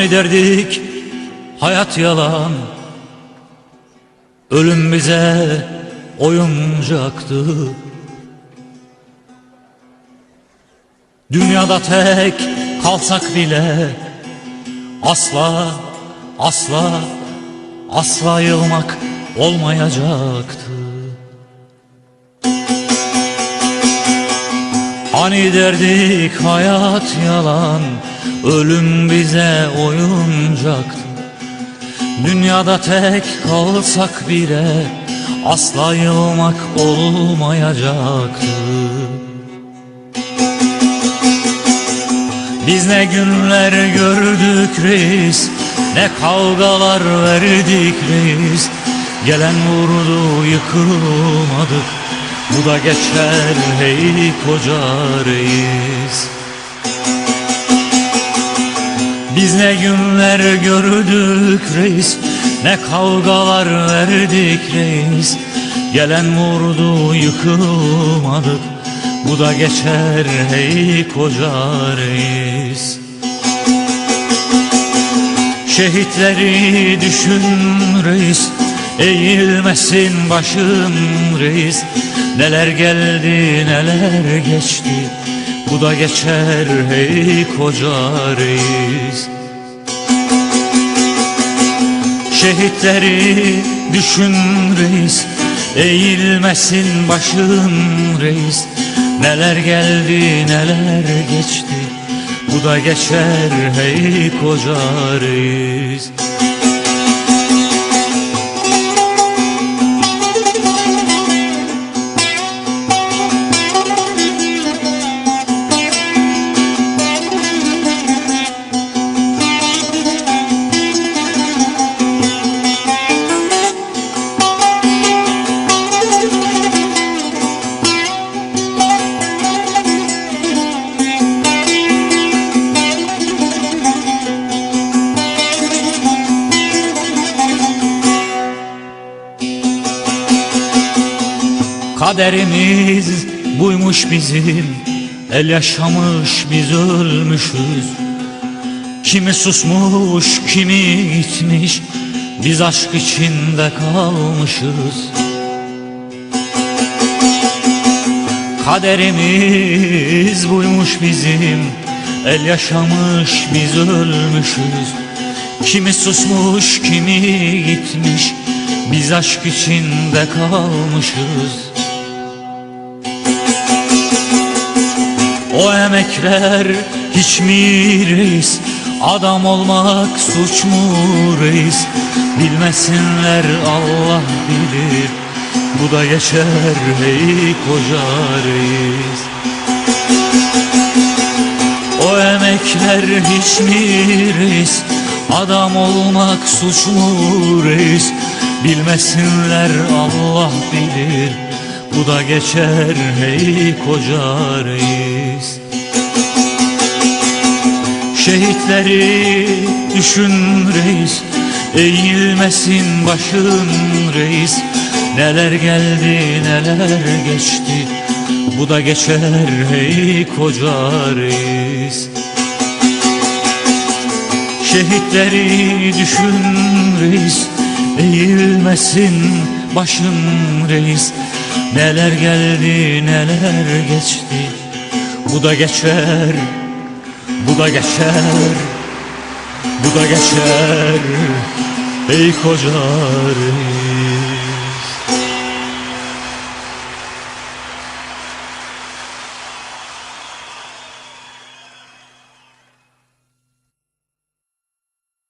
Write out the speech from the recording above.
Hani hayat yalan. Ölüm bize oyuncaktı. Dünyada tek kalsak bile Asla, asla, asla yılmak olmayacaktı. Hani derdik hayat yalan Ölüm bize oyuncaktı Dünyada tek kalsak bile Asla yılmak olmayacaktı Biz ne günler gördük reis Ne kavgalar verdik reis. Gelen vurdu yıkılmadık Bu da geçer hey koca reis Biz ne günler gördük reis Ne kavgalar verdik reis. Gelen vurdu yıkılmadık Bu da geçer hey koca reis. Şehitleri düşün reis Eğilmesin başım reis. Neler geldi neler geçti Bu da geçer hey koca reis. Şehitleri düşün reis Eğilmesin başım reis. Neler geldi neler geçti Bu da geçer hey koca reis Kaderimiz buymuş bizim. El yaşamış biz ölmüşüz. Kimi susmuş kimi gitmiş Biz aşk içinde kalmışız. Kaderimiz buymuş bizim. El yaşamış biz ölmüşüz. Kimi susmuş kimi gitmiş Biz aşk içinde kalmışız O emekler hiç mi reis? Adam olmak suç mu reis? Bilmesinler Allah bilir. Bu da geçer hey koca reis. O emekler hiç mi reis? Adam olmak suç mu reis? Bilmesinler Allah bilir Bu da geçer hey koca reis. Şehitleri düşün reis Eğilmesin başın reis. Neler geldi neler geçti Bu da geçer hey koca reis. Şehitleri düşün reis Eğilmesin başın reis Neler geldi neler geçti? Bu da geçer Bu da geçer Bu da geçer Ey koca